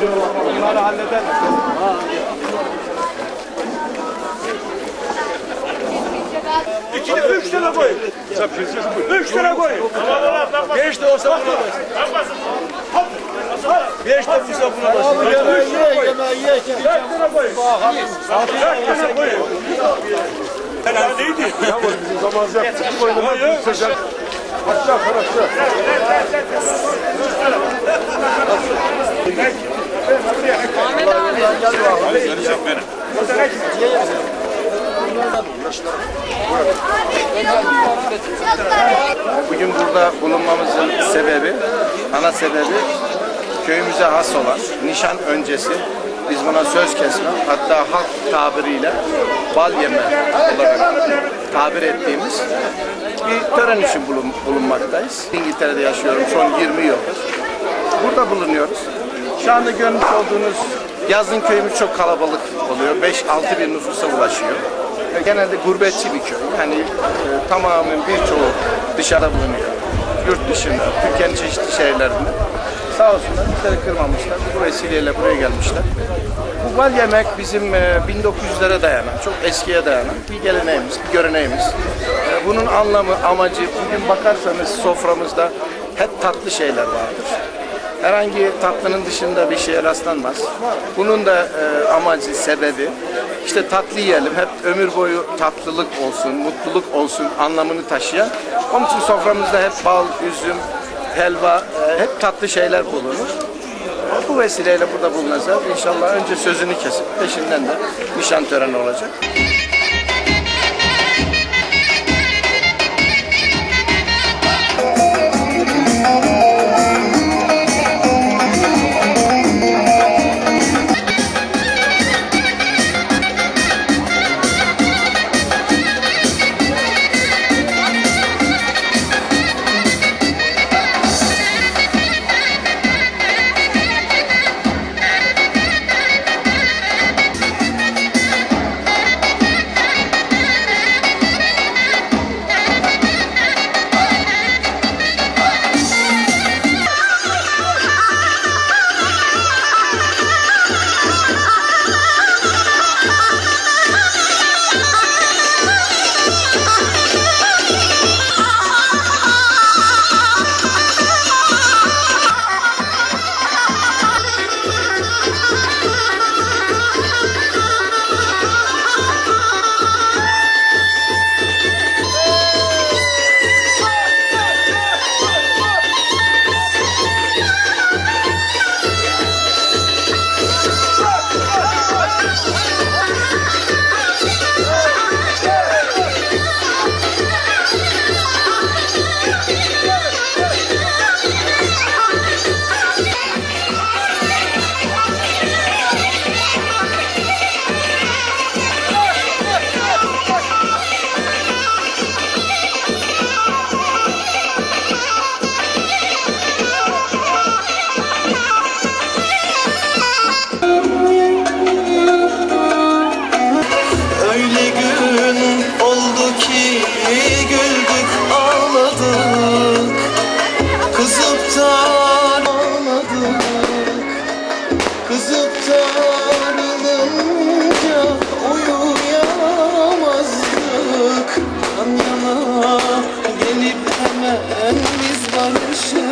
Bunları halleder. İkili üç tane koy. Üç tane koy. Beş de olsa buna bas. Beş de olsa buna bas. Üç tane koy. Dört tane koy. Dört tane koy. Helal neydi? Yalnız bizim zamanımızda yaptık. Oynamak bir sıcak. Aşağı aşağı. Bugün burada bulunmamızın sebebi, ana sebebi köyümüze has olan nişan öncesi biz buna söz kesme hatta halk tabiriyle bal yeme olarak tabir ettiğimiz bir tören için bulun, bulunmaktayız. İngiltere'de yaşıyorum son 20 yıldır. Burada bulunuyoruz. Şu anda görmüş olduğunuz yazın köyümüz çok kalabalık oluyor. 5-6 bin nüfusa ulaşıyor. Genelde gurbetçi bir köy. Yani e, tamamen birçoğu dışarıda bulunuyor. Yurt dışında, Türkiye'nin çeşitli şehirlerinde. Sağ olsunlar bizleri kırmamışlar. Bu vesileyle buraya gelmişler. Bu bal yemek bizim e, 1900'lere dayanan, çok eskiye dayanan bir geleneğimiz, bir göreneğimiz. E, Bunun anlamı, amacı bugün bakarsanız soframızda hep tatlı şeyler vardır. Herhangi tatlının dışında bir şeye rastlanmaz. Bunun da e, amacı, sebebi işte tatlı yiyelim, hep ömür boyu tatlılık olsun, mutluluk olsun anlamını taşıyan. Onun için soframızda hep bal, üzüm, helva, e, hep tatlı şeyler bulunur. Bu vesileyle burada bulunacağız. İnşallah önce sözünü kesip peşinden de nişan töreni olacak. barışa